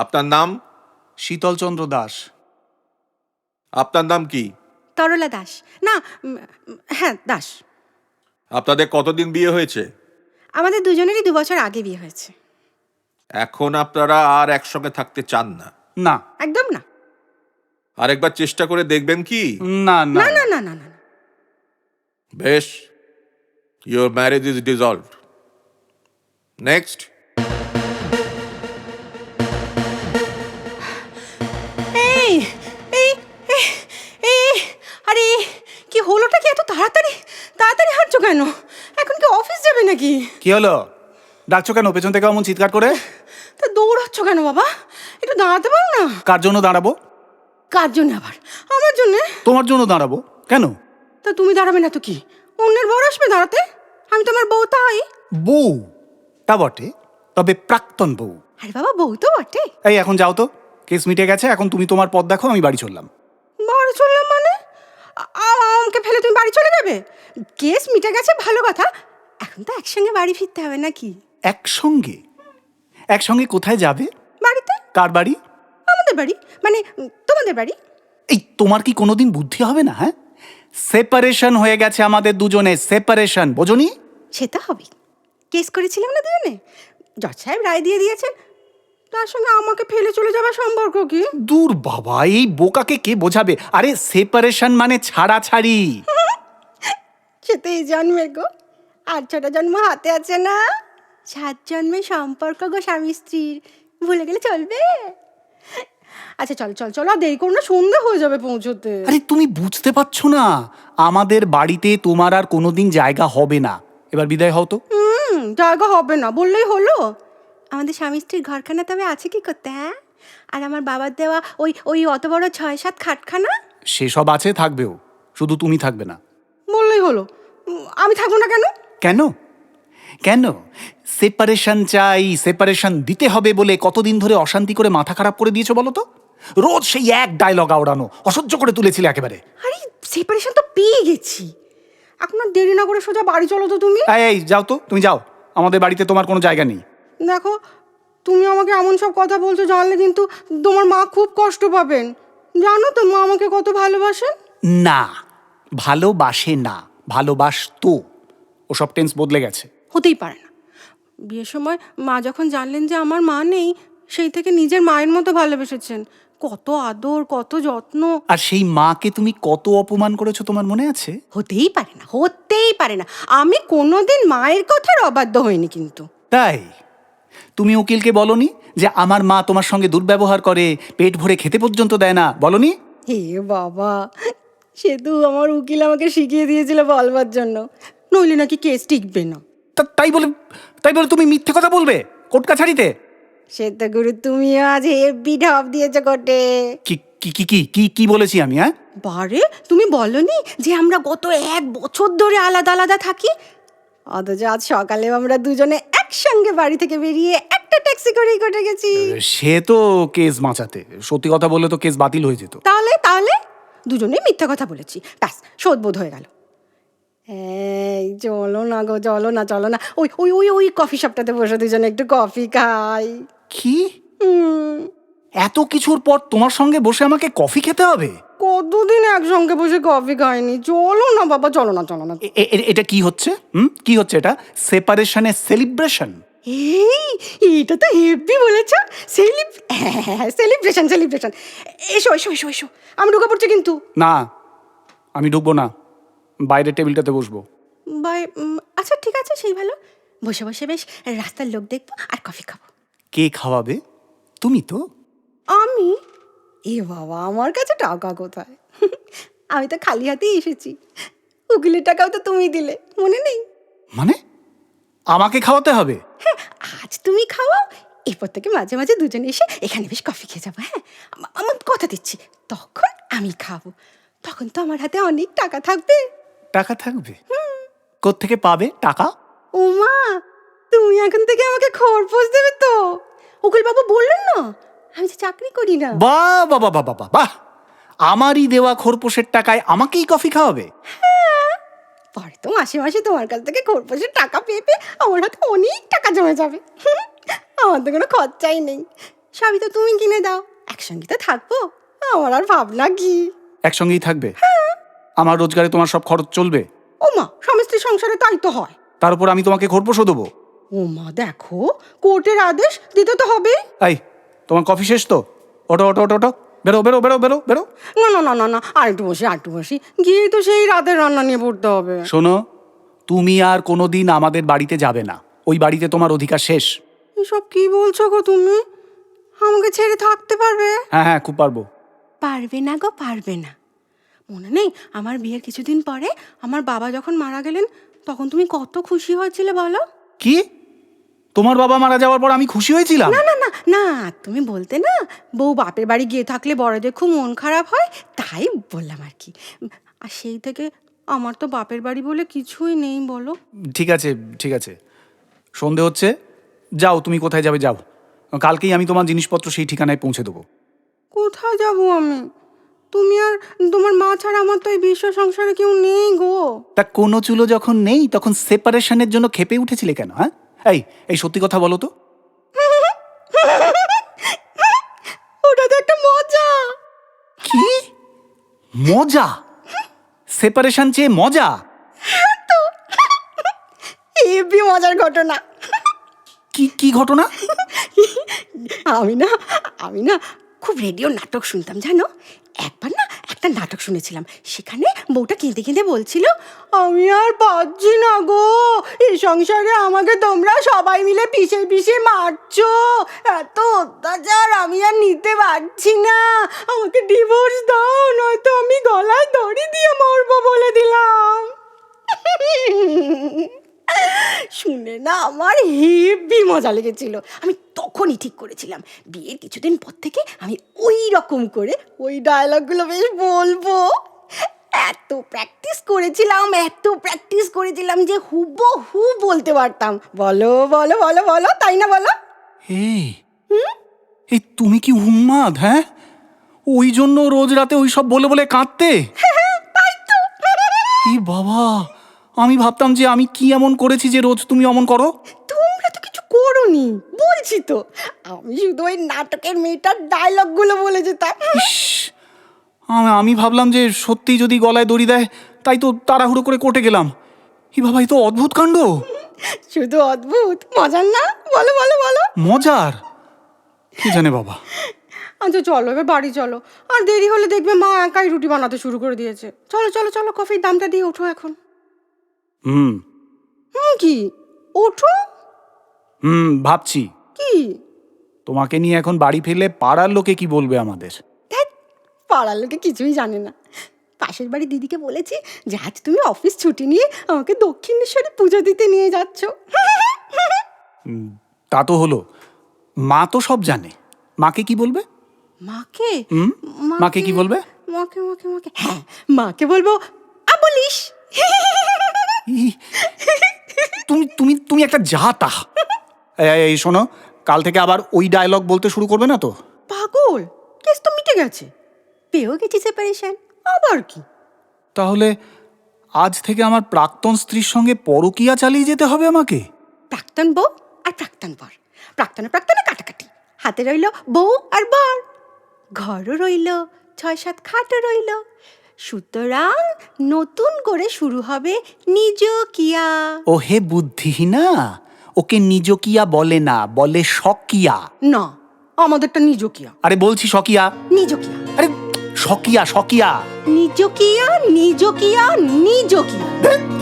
আপনার নাম? শীতলচন্দ্র দাস। আপনার নাম কি? তরলা দাস। না উম, হ্যাঁ দাস। আপনাদের কতদিন বিয়ে হয়েছে? আমাদের দুজনেরই দু বছর আগে বিয়ে হয়েছে। এখন আপনারা আর একসঙ্গে থাকতে চান না? না। একদম না। আরেকবার চেষ্টা করে দেখবেন কি? না না। না না না না না। না। বেশ your marriage is dissolve next কি হলোটা কি এত তাড়াতাড়ি? তাড়াতাড়ি হাঁটছো কেন? এখন কি অফিস যাবে নাকি? কি হলো? ডাকছো কেন পেছন থেকে অমন চিৎকার করে? তা দৌড়াচ্ছ কেন বাবা? একটু দাঁড়াতে পারো না? কার জন্য দাঁড়াবো? কার জন্য আবার? আমার জন্য? তোমার জন্য দাঁড়াবো। কেন? তা তুমি দাঁড়াবে না তো কি? অন্যের বড় আসবে দাঁড়াতে? আমি তোমার বউ তাই। বউ? তা বটে। তবে প্রাক্তন বউ। আরে বাবা বউ তো বটে। এই এখন যাও তো। কেস মিটে গেছে এখন তুমি তোমার পথ দেখো আমি বাড়ি চললাম। বাড়ি চললাম মানে? আমাকে ফেলে তুমি বাড়ি চলে যাবে? কেস মিটে গেছে ভালো কথা। এখন তো একসঙ্গে বাড়ি ফিরতে হবে নাকি? একসঙ্গে? একসঙ্গে কোথায় যাবে? বাড়িতে? কার বাড়ি? আমাদের বাড়ি। মানে তোমাদের বাড়ি? এই তোমার কি কোনোদিন বুদ্ধি হবে না হ্যাঁ? সেপারেশন হয়ে গেছে আমাদের দুজনে সেপারেশন বোঝনি? সে তো হবে কেস করেছিলাম না দুজনে? জজ সাহেব রায় দিয়ে দিয়েছেন। তার সঙ্গে আমাকে ফেলে চলে যাবার সম্পর্ক কি? দূর বাবা এই বোকাকে কে বোঝাবে? আরে সেপারেশন মানে ছাড়াছাড়ি। সে তো এই জন্মের গো। আর ছটা জন্ম হাতে আছে না। সাত জন্মের সম্পর্ক গো স্বামী স্ত্রীর। ভুলে গেলে চলবে। আচ্ছা চল চল চল আর দেরি করো না সন্ধ্যে হয়ে যাবে পৌঁছতে। আরে তুমি বুঝতে পারছ না? আমাদের বাড়িতে তোমার আর কোনোদিন জায়গা হবে না। এবার বিদায় হও তো। হুম জায়গা হবে না বললেই হলো। আমাদের স্বামী স্ত্রীর ঘরখানা তবে আছে কি করতে হ্যাঁ? আর আমার বাবার দেওয়া ওই ওই অত বড় ছয় সাত খাটখানা? সেসব আছে থাকবেও। শুধু তুমি থাকবে না। বললেই হলো। আমি থাকব না কেন? কেন? কেন? সেপারেশন চাই সেপারেশন দিতে হবে বলে কতদিন ধরে অশান্তি করে মাথা খারাপ করে দিয়েছ বলো তো? রোজ সেই এক ডায়লগ আওড়ানো অসহ্য করে তুলেছিলে একেবারে। আরে সেপারেশন তো পেয়ে গেছি। এখন আর দেরি না করে সোজা বাড়ি চলো তো তুমি। এই, এই যাও তো তুমি যাও। আমাদের বাড়িতে তোমার কোনো জায়গা নেই। দেখো তুমি আমাকে এমন সব কথা বলছো জানলে কিন্তু তোমার মা খুব কষ্ট পাবেন। জানো তো মা আমাকে কত ভালোবাসেন? না ভালোবাসে না ভালোবাস ভালোবাসতো। ওসব টেন্স বদলে গেছে। হতেই পারে না। বিয়ের সময় মা যখন জানলেন যে আমার মা নেই সেই থেকে নিজের মায়ের মতো ভালোবেসেছেন। কত আদর কত যত্ন। আর সেই মাকে তুমি কত অপমান করেছ তোমার মনে আছে? হতেই পারে না হতেই পারে না। আমি কোনোদিন মায়ের কথার অবাধ্য হইনি কিন্তু। তাই? তুমি উকিলকে বলনি যে আমার মা তোমার সঙ্গে দুর্ব্যবহার করে পেট ভরে খেতে পর্যন্ত দেয় না? বলনি? হে বাবা সে তো আমার উকিল আমাকে শিখিয়ে দিয়েছিল বলবার জন্য। নইলে নাকি কেস টিকবে না। তাই বলে তাই বলে তুমি মিথ্যে কথা বলবে কোর্ট কাছারিতে? সে তো গুরু তুমিও আজ হেভি ঢপ দিয়েছ কোটে কি কি কি কি কি কি বলেছি আমি হ্যাঁ? বারে তুমি বলনি যে আমরা গত এক বছর ধরে আলাদা আলাদা থাকি? অথচ আজ সকালে আমরা দুজনে একসঙ্গে বাড়ি থেকে বেরিয়ে একটা ট্যাক্সি করেই কোটে গেছি। সে তো কেস বাঁচাতে। সত্যি কথা বললে তো কেস বাতিল হয়ে যেত। তাহলে তাহলে? দুজনেই মিথ্যা কথা বলেছি। ব্যাস শোধবোধ হয়ে গেল। এই চলো না গো চলো না চলো না। ওই ওই ওই ওই কফি শপটাতে বসে দুজনে একটু কফি খাই। কি? এত কিছুর পর তোমার সঙ্গে বসে আমাকে কফি খেতে হবে? কতদিন একসঙ্গে বসে কফি খাইনি? চলো না বাবা চলো না চলো না। এটা কি হচ্ছে? হুম? কি হচ্ছে এটা? সেপারেশনের সেলিব্রেশন এই এটা তো হেভি বলেছ। সেলিব সেলিব্রেশন সেলিব্রেশন এসো এসো এসো এসো। আমি ঢুকে পড়ছি কিন্তু। না আমি ঢুকবো না। বাইরের টেবিলটাতে বসবো। বাই আচ্ছা ঠিক আছে সেই ভালো। বসে বসে বেশ রাস্তার লোক দেখব আর কফি খাব। কে খাওয়াবে? তুমি তো? আমি? এ বাবা আমার কাছে টাকা কোথায়? আমি তো খালি হাতেই এসেছি। উকিলের টাকাও তো তুমি দিলে মনে নেই? মানে? আমাকে খাওয়াতে হবে? হ্যাঁ আজ তুমি খাওয়াও এরপর থেকে মাঝে মাঝে দুজনে এসে এখানে বেশ কফি খেয়ে যাব হ্যাঁ? আমার কথা দিচ্ছি তখন আমি খাব। তখন তো আমার হাতে অনেক টাকা থাকবে। টাকা থাকবে? থেকে পাবে টাকা? ওমা তুমি এখন থেকে আমাকে খরপোশ দেবে তো? উকিল বাবু বললেন না আমি যে চাকরি করি না। বাহ বাবা বাবা বাবা বাহ! আমারই দেওয়া খোরপোশের টাকায় আমাকেই কফি খাওয়াবে। পরে তো মাসে মাসে তোমার কাছ থেকে খরপোশের টাকা পেয়ে পেয়ে আমার হাতে অনেক টাকা জমে যাবে। আমার তো কোনো খরচাই নেই। সবই তো তুমি কিনে দাও। একসঙ্গে তো থাকব। আমার আর ভাবনা কি? একসঙ্গেই থাকবে? আমার রোজগারে তোমার সব খরচ চলবে? ও মা স্বামী স্ত্রী সংসারে তাই তো হয়। তার উপর আমি তোমাকে খোরপোশও দেবো। ও মা দেখো কোর্টের আদেশ দিতে তো হবে। এই তোমার কফি শেষ তো? ওটো ওটো ওটো ওটো বেরো বেরো বেরো বেরো বেরো। না না না না না আর একটু বসি আর একটু বসি। গিয়ে তো সেই রাতের রান্না নিয়ে পড়তে হবে। শোনো তুমি আর কোনোদিন আমাদের বাড়িতে যাবে না। ওই বাড়িতে তোমার অধিকার শেষ। এসব কি বলছো গো তুমি? আমাকে ছেড়ে থাকতে পারবে? হ্যাঁ হ্যাঁ খুব পারব। পারবে না গো পারবে না। মনে নেই আমার বিয়ের কিছুদিন পরে আমার বাবা যখন মারা গেলেন তখন তুমি কত খুশি হয়েছিলে বলো? কি? তোমার বাবা মারা যাওয়ার পর আমি খুশি হয়েছিলাম? না না না তুমি বলতে না বউ বাপের বাড়ি গিয়ে থাকলে বড়দের খুব মন খারাপ হয় তাই বললাম আর কি। আর সেই থেকে আমার তো বাপের বাড়ি বলে কিছুই নেই বলো। ঠিক আছে ঠিক আছে। সন্ধে হচ্ছে যাও তুমি কোথায় যাবে যাও। কালকেই আমি তোমার জিনিসপত্র সেই ঠিকানায় পৌঁছে দেবো। কোথায় যাব আমি? তুমি আর তোমার মা ছাড়া আমার তো এই বিশ্ব সংসারে কেউ নেই গো। তা কোনো চুলো যখন নেই তখন সেপারেশনের জন্য খেপে উঠেছিলে কেন হ্যাঁ? এই এই সত্যি কথা বলো তো। ওটা তো একটা মজা। কি? মজা? সেপারেশন চেয়ে মজা? হেবি মজার ঘটনা। কি কি ঘটনা? আমি না আমি না খুব রেডিও নাটক শুনতাম জানো? একবার না একটা নাটক শুনেছিলাম। সেখানে বউটা কেঁদে কেঁদে বলছিল, আমি আর পাচ্ছি না গো। এই সংসারে আমাকে তোমরা সবাই মিলে পিষে পিষে মারছো। এত অত্যাচার আমি আর নিতে পারছি না। আমাকে ডিভোর্স দাও, নয়তো আমি গলায় দড়ি দিয়ে মরবো বলে দিলাম। শুনে না আমার হেভি মজা লেগেছিল। আমি তখনই ঠিক করেছিলাম। বিয়ের কিছুদিন পর থেকে আমি ওই রকম করে ওই ডায়লগগুলো বেশ বলব। এত প্র্যাকটিস করেছিলাম এত প্র্যাকটিস করেছিলাম যে হুবো হু বলতে পারতাম। বলো বলো বলো বলো তাই না বলো? এই এই তুমি কি উন্মাদ হ্যাঁ? ওই জন্য রোজ রাতে ওই সব বলে বলে কাঁদতে? তাই তো। এই বাবা আমি ভাবতাম যে আমি কি এমন করেছি যে রোজ তুমি অমন করো। তোমরা তো কিছু করোনি বলছি তো। আমি শুধু ওই নাটকের মেয়েটার ডায়লগগুলো বলে যেতাম। ইস, আমি- আমি ভাবলাম যে সত্যি যদি গলায় দড়ি দেয় তাই তো তাড়াহুড়ো করে কোর্টে গেলাম। এই বাবা এই তো অদ্ভুত কাণ্ড। শুধু অদ্ভুত মজার না? বলো বলো বলো। মজার? কি জানে বাবা। আচ্ছা চলো এবার বাড়ি চলো। আর দেরি হলে দেখবে মা একাই রুটি বানাতে শুরু করে দিয়েছে। চলো চলো চলো কফির দামটা দিয়ে ওঠো এখন। হুম। হুম কি? ওঠো। হুম ভাবছি। কি? তোমাকে নিয়ে এখন বাড়ি ফিরলে পাড়ার লোকে কি বলবে আমাদের? পাড়ার লোকে কিছুই জানে না। পাশের বাড়ি দিদিকে বলেছি যে আজ তুমি অফিস ছুটি নিয়ে আমাকে দক্ষিণেশ্বরে পুজো দিতে নিয়ে যাচ্ছ। তা তো হলো। মা তো সব জানে। মাকে কি বলবে? মাকে? মাকে কি বলবে? মাকে মাকে মাকে। হ্যাঁ মাকে বলব আবলিশ! ই, তুমি তুমি তুমি একটা জাতা এই, এই, এই শোনো কাল থেকে আবার ওই ডায়লগ বলতে শুরু করবে না তো? পাগল কেস তো মিটে গেছে। পেয়েও গেছি সেপারেশন আবার কি? তাহলে আজ থেকে আমার প্রাক্তন স্ত্রীর সঙ্গে পরকিয়া চালিয়ে যেতে হবে আমাকে? প্রাক্তন বউ আর প্রাক্তন বর। প্রাক্তনে প্রাক্তনে কাটাকাটি। হাতে রইল বউ আর বর। ঘরও রইল ছয় সাত খাটও রইল। সুতরাং নতুন করে শুরু হবে নিজ কিয়া ও হে বুদ্ধিহীনা ওকে নিজ কিয়া বলে না বলে সকিয়া না আমাদেরটা নিজ কিয়া আরে বলছি সকিয়া নিজ কিয়া আরে সকিয়া সকিয়া নিজ কিয়া নিজ কিয়া নিজ কিয়া